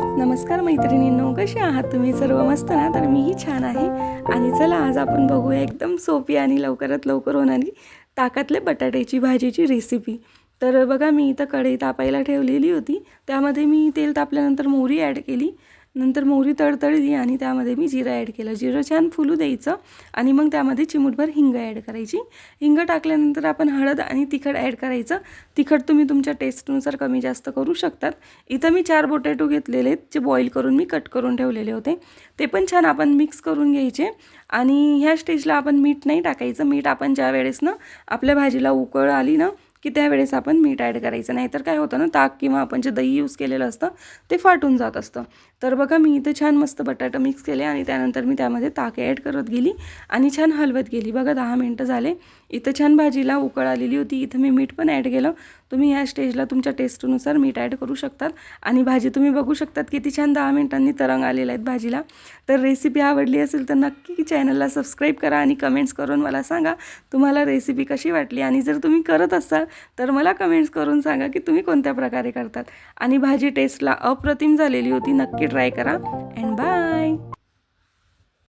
नमस्कार मैत्रिणींनो कसे आहात तुम्ही? सर्व मस्त ना? तर मीही छान आहे. आणि चला आज आपण बघूया एकदम सोपी आणि लवकरात लवकर होणारी ताकातले बटाट्याची भाजीची रेसिपी तर बघा मी इथं कढई तापायला ठेवलेली होती. त्यामध्ये मी तेल तापल्यानंतर मोहरी ॲड केली. नंतर मोहरी तडतडली आणि त्यामध्ये मी जिरं ॲड केलं. जिरं छान फुलू द्यायचं आणि मग त्यामध्ये चिमूटभर हिंग ॲड करायची. हिंग टाकल्यानंतर आपण हळद आणि तिखट ॲड करायचं. तिखट तुम्ही तुमच्या टेस्टनुसार कमी जास्त करू शकतात. इथं मी चार बोटॅटो घेतलेले आहेत जे बॉईल करून मी कट करून ठेवलेले होते. ते पण छान आपण मिक्स करून घ्यायचे. आणि ह्या स्टेजला आपण मीठ नाही टाकायचं. मीठ आपण ज्या वेळेस ना आपल्या भाजीला उकळ आली ना की त्यावेळेस आपण मीठ ॲड करायचं. नाहीतर काय होतं ना ताक किंवा आपण जे दही यूज केलेलं असतं ते फाटून जात असतं. तर बघा मी इथे छान मस्त बटाटा मिक्स केले आणि त्यानंतर मी त्यामध्ये ताक ॲड करत गेली आणि छान हलवत गेली. बघा दहा मिनटं झाले. इथं छान भाजीला उकळ आलेली होती. इथं मी मीठ पण ॲड केलं. तुम्ही ह्या स्टेजला तुमच्या टेस्टनुसार मीठ ॲड करू शकतात. आणि भाजी तुम्ही बघू शकतात किती छान दहा मिनिटांनी तरंग आलेला आहेत भाजीला. तर रेसिपी आवडली असेल तर नक्की चॅनलला सबस्क्राईब करा आणि कमेंट्स करून मला सांगा तुम्हाला रेसिपी कशी वाटली. आणि जर तुम्ही करत असाल तर मला कमेंट्स करून सांगा की तुम्ही कोणत्या प्रकारे करतात. आणि भाजी टेस्टला अप्रतिम झालेली होती. नक्की ट्राय करा. And bye